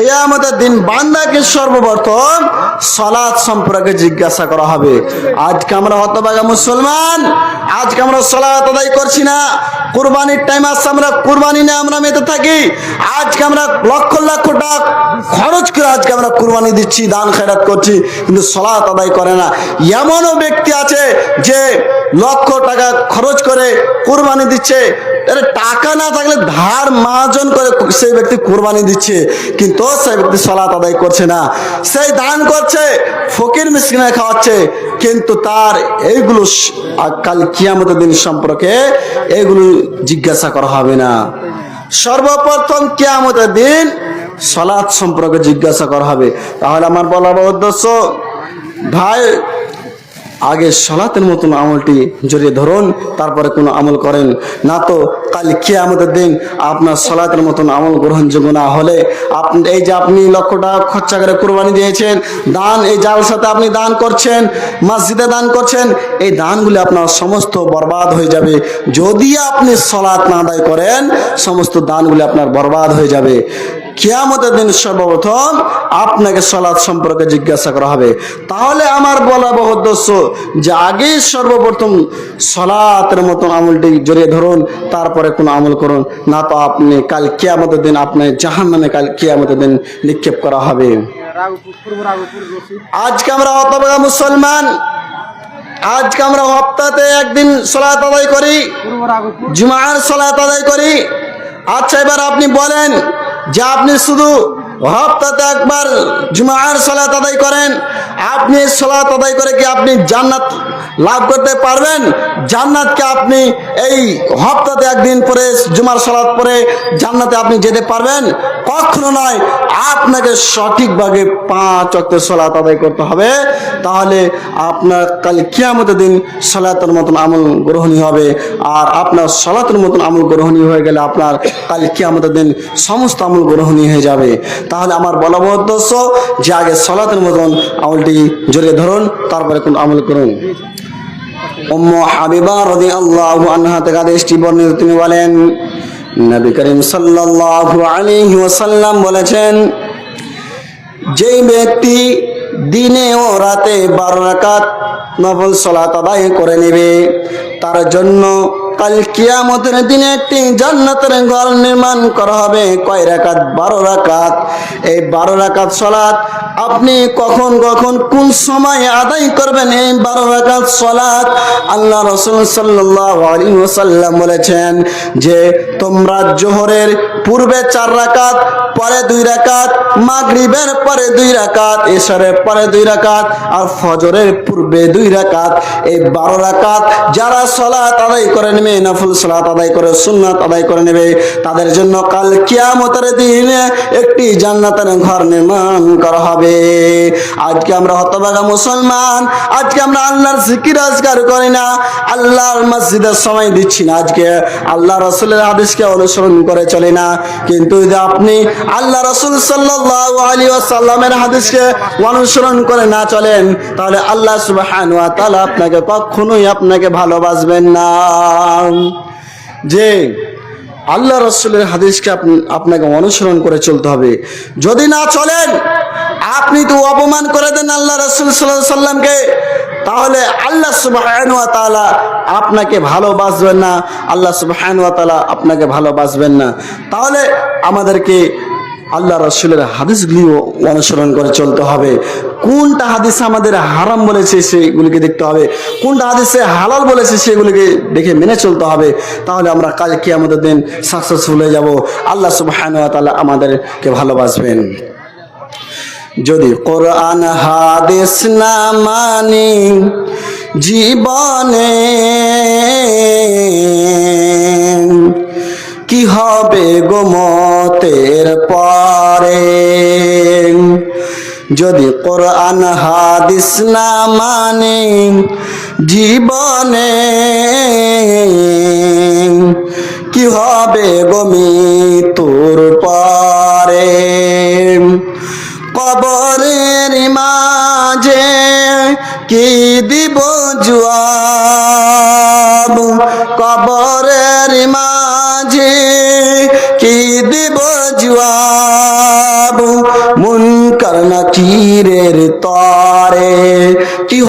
কেয়ামতের দিন বান্দাকে সর্বপ্রথম সলাৎ সম্পর্কে জিজ্ঞাসা করা হবে। আজকে আমরা হতবাগা মুসলমান, আজকে আমরা সলাৎ আদায় করছি না। কুরবানির টাইম আসছে, আমরা কুরবানি নিয়ে আমরা মেতে থাকি। আজকে আমরা লক্ষ লক্ষ টাকা খরচ করে আজকে আমরা কুরবানি দিচ্ছি, দান খেরাত করছি, কিন্তু সলাৎ আদায় করে না। এমনও ব্যক্তি আছে যে লক্ষ টাকা খরচ করে কুরবানি দিচ্ছে টাকা না থাকলে ধার মাজন করে সেই ব্যক্তি কোরবানি দিচ্ছে, কিন্তু সেই ব্যক্তি সলাৎ আদায় করছে না। সেই দান করছে, ফকির মিসকিনে খাওয়াচ্ছে, কিন্তু তার এইগুলো কাল কিয়ামতের দিন সম্পর্কে এগুলো জিজ্ঞাসা করা হবে না। সর্বপ্রথম কিয়ামতের দিন সলাৎ সম্পর্কে জিজ্ঞাসা করা হবে। তাহলে আমার বলার উদ্দেশ্য, ভাই আগে সলাতের মতন আমলটি জড়িয়ে ধরুন তারপরে কোনো আমল করেন। না তো কাল আমাদের দিন আপনার সলাতের মতন আমল গ্রহণযোগ্য না হলে আপনি, এই যে আপনি লক্ষ টাকা খরচা করে কোরবানি দিয়েছেন, দান, এই জাল সাথে আপনি দান করছেন, মসজিদে দান করছেন, এই দানগুলি আপনার সমস্ত বরবাদ হয়ে যাবে। যদি আপনি সলাৎ না আদায় করেন, সমস্ত দানগুলি আপনার বরবাদ হয়ে যাবে। কিয়ামতের দিন সর্বপ্রথম আপনাকে সলাৎ সম্পর্কে জিজ্ঞাসা করা হবে। তাহলে আমার বলা উদ্দেশ্য যে আগে সর্বপ্রথম সলাতের মতো আমলটি জড়িয়ে ধরুন, তারপরে কোনো আমল করুন। না তো আপনি কাল কেয়ামতের দিন আপনি জাহান নামে কাল কেয়ামতের দিন নিক্ষেপ করা হবে। আজকে আমরা অতবা মুসলমান, আজকে আমরা হপ্তাতে একদিন সলাত আদায় করি, জুমার সলাত আদায় করি। আচ্ছা এবার আপনি বলেন যে আপনি শুধু হপ্তাতে একবার জুমার সলাত আদায় করেন। আপনি সলাত আদায় করে কি আপনি জান্নাত লাভ করতে পারবেন? জান্নাতকে আপনি এই হপ্তাতে একদিন পরে, জুমার সলাত পরে জান্নাতে আপনি যেতে পারবেন? কখনো নয়, আপনাকে সঠিকভাবে পাঁচ অক্ট সলাত আদায় করতে হবে। তাহলে আপনার কাল কিয়ামতের দিন সলাতের মতন আমল গ্রহণীয় হবে। আর আপনার সলাতের মতন আমল গ্রহণীয় হয়ে গেলে আপনার কাল কিয়ামতের দিন সমস্ত আমল গ্রহণীয় হয়ে যাবে। তাহলে আমার বলা উদ্দেশ্য যে আগে সলাতের মতন আমলটি জড়িয়ে ধরুন, তারপরে কোন আমল করুন। উম্মু হাবিবা রাদিয়াল্লাহু আনহা থেকে আদেশটি বর্ণিত, তিনি বলেন, নবী করিম সাল্লাল্লাহু আলাইহি ওয়াসাল্লাম বলেছেন, যেই ব্যক্তি দিনে ও রাতে বারো রাকাত নফল সলাত আদায় করে নেবে। তার জন্য কাল কিয়ামতের দিনে একটি জান্নাতের ঘর নির্মাণ করা হবে। কয় রাকাত? বারো রাকাত। এই বারো রাকাত সলাত আপনি কখন কখন কোন সময় আদায় করবেন? এই বারো রাকাত সলাত আল্লাহ রসুল সাল্লাহ আলী ওসাল্লাম বলেছেন যে, তোমরা জোহরের পূর্বে চার রাকাত, পরে দুই রাকাত, মাগরিবের পরে দুই রাকাত, এশারের পরে দুই রাকাত, আর ফজরের পূর্বে দুই রাকাত। এই বারো রাকাত যারা সলাত আদায় করে নেবে, নফল সলাত আদায় করে, সুন্নাত আদায় করে নেবে, তাদের জন্য কাল কিয়ামতের দিনে একটি জান্নাতের ঘর নির্মাণ করা হবে। আজকে আমরা হতবাগা মুসলমান, আজকে আমরা আল্লাহর জিকির আজকার করি না, আল্লাহর মসজিদের সময় দিচ্ছি না। আজকে আল্লাহ রসুলের হাদিসকে অনুসরণ করে চলে না। কিন্তু যদি আপনি আল্লাহ রসুল সাল্লাহ আলী হাদিসকে অনুসরণ করে না চলেন, তাহলে আল্লাহ সুবাহান তাআলা আপনাকে কখনোই আপনাকে ভালোবাসবেন না। যে আল্লাহ রসুলের হাদিসকে আপনাকে অনুসরণ করে চলতে হবে। যদি না চলেন, আপনি তো অপমান করে দেন আল্লাহ রসুল সাল্লাহ সাল্লামকে তাহলে আল্লাহ সুবাহান তাআলা আপনাকে ভালোবাসবেন না, আল্লাহ সুবাহান তাআলা আপনাকে ভালোবাসবেন না। তাহলে আমাদেরকে আল্লাহ রসুলের হাদিসগুলিও অনুসরণ করে চলতে হবে। কোনটা হাদিস আমাদের হারাম বলেছে সেগুলিকে দেখতে হবে, কোনটা হাদিসে হালাল বলেছে সেগুলিকে দেখে মেনে চলতে হবে। তাহলে আমরা কাল কি আমাদের দিন সাকসেসফুল হয়ে যাব। আল্লাহ সুবহান তাআলা আমাদেরকে ভালোবাসবেন। যদি কোরআন, হাদিস না মানি, জীবনে কি হবে গোমতের পরে? যদি কোরআন, হাদিস না মানে জীবনে কি হবে গমি কবরের মাঝে কি দিব জুয়াব কবরের মাঝে কি দিব জুয়াব তীরের তরে কি